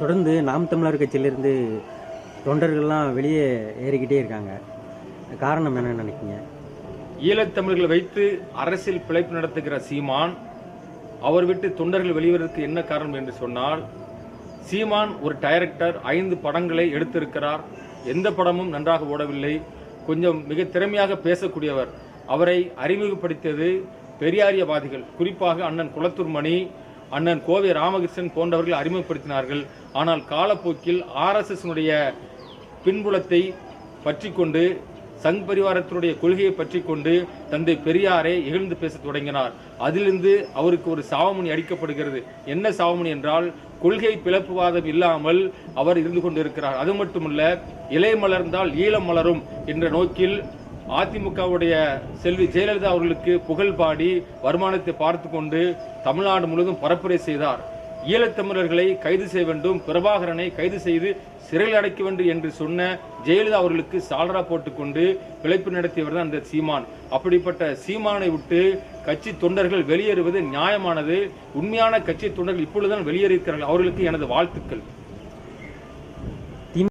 தொடர்ந்து நாம் தமிழர் கட்சியிலிருந்து தொண்டர்கள்லாம் வெளியே ஏறிக்கிட்டே இருக்காங்க. காரணம் என்ன நினைக்கிங்க ஈழத்தமிழர்களை வைத்து அரசியல் பிழைப்பு நடத்துகிற சீமான் அவர் விட்டு தொண்டர்கள் வெளிவருவதற்கு என்ன காரணம் என்று சொன்னால் சீமான் ஒரு டைரக்டர் ஐந்து படங்களை எடுத்திருக்கிறார். எந்த படமும் நன்றாக ஓடவில்லை. கொஞ்சம் மிக திறமையாக பேசக்கூடியவர். அவரை அறிமுகப்படுத்தியது பெரியாரியவாதிகள் குறிப்பாக அண்ணன் குளத்தூர் மணி அண்ணன் கோவை ராமகிருஷ்ணன் போன்றவர்கள் அறிமுகப்படுத்தினார்கள். ஆனால் காலப்போக்கில் ஆர்எஸ்எஸ்னுடைய பின்புலத்தை பற்றி கொண்டு சங் பரிவாரத்தினுடைய கொள்கையை பற்றி கொண்டு தந்தை பெரியாரை இகழ்ந்து பேசத் தொடங்கினார். அதிலிருந்து அவருக்கு ஒரு சாவமணி அடிக்கப்படுகிறது. என்ன சாவமணி என்றால் கொள்கை பிளப்புவாதம் இல்லாமல் அவர் இருந்து கொண்டிருக்கிறார். அது மட்டுமல்ல இலை மலர்ந்தால் ஈழம் மலரும் என்ற நோக்கில் அதிமுகவுடைய செல்வி ஜெயலலிதா அவர்களுக்கு புகழ் பாடி வருமானத்தை பார்த்து கொண்டு தமிழ்நாடு முழுவதும் பரப்புரை செய்தார். ஈழத்தமிழர்களை கைது செய்ய வேண்டும் பிரபாகரனை கைது செய்து சிறையில் அடைக்க வேண்டும் என்று சொன்ன ஜெயலலிதா அவர்களுக்கு சால்ரா போட்டுக்கொண்டு பிழைப்பு நடத்தியவர் தான் அந்த சீமான். அப்படிப்பட்ட சீமானை விட்டு கட்சி தொண்டர்கள் வெளியேறுவது நியாயமானது. உண்மையான கட்சி தொண்டர்கள் இப்பொழுதுதான் வெளியேறியிருக்கிறார்கள். அவர்களுக்கு எனது வாழ்த்துக்கள்.